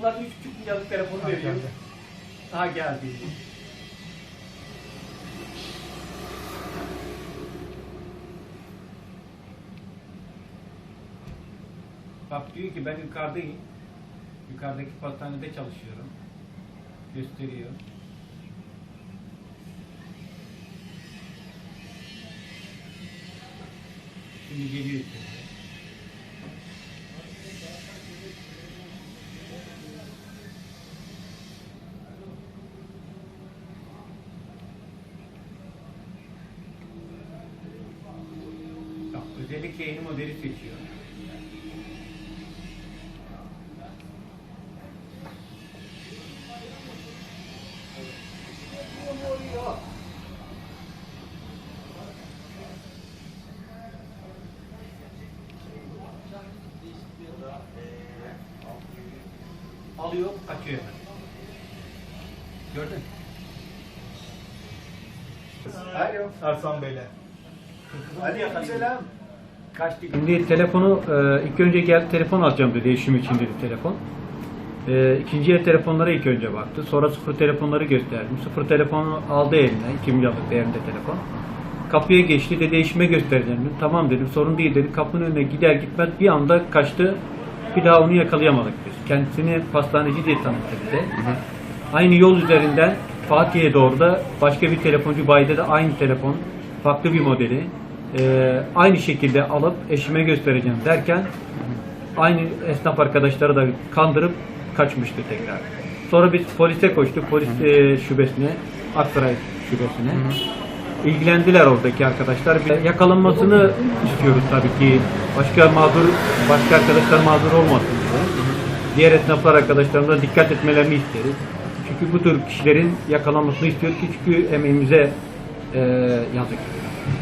Onlar da 3,5 milyarlık telefonu veriyor. geldi. Ha geldi. Bak diyor ki ben yukarıdayım. Yukarıdaki pastanede çalışıyorum. Gösteriyor. Şimdi geliyor içeri. Özellikle yeni modeli seçiyor. Alıyor, kaçıyor hemen. Gördün mü? Alo. Ersan Bey'le. Aleykümselam. Kaçtı. Şimdi telefonu e, ilk önce geldi telefon alacağım dedi eşim için dedi telefon. E, ikinci el telefonlara ilk önce baktı. Sonra sıfır telefonları gösterdim. Sıfır telefonu aldı eline. 2 milyarlık değerinde telefon. Kapıya geçti dedi eşime göstereceğim dedim. Tamam dedim sorun değil dedi. Kapının önüne gider gitmez bir anda kaçtı. Bir daha onu yakalayamadık biz. Kendisini pastaneci diye tanıttı bize. Aynı yol üzerinden Fatih'e doğru da başka bir telefoncu bayide de aynı telefon farklı bir modeli e, aynı şekilde alıp eşime göstereceğim derken aynı esnaf arkadaşları da kandırıp kaçmıştı tekrar. Sonra biz polise koştuk. Polis e, şubesine, Aksaray şubesine. İlgilendiler oradaki arkadaşlar. Bir Yakalanmasını istiyoruz tabii ki. Başka mağdur, başka arkadaşlar mağdur olmasın diye. Diğer esnaflar arkadaşlarımıza dikkat etmelerini isteriz. Çünkü bu tür kişilerin yakalanmasını istiyoruz ki çünkü emeğimize e, yazık.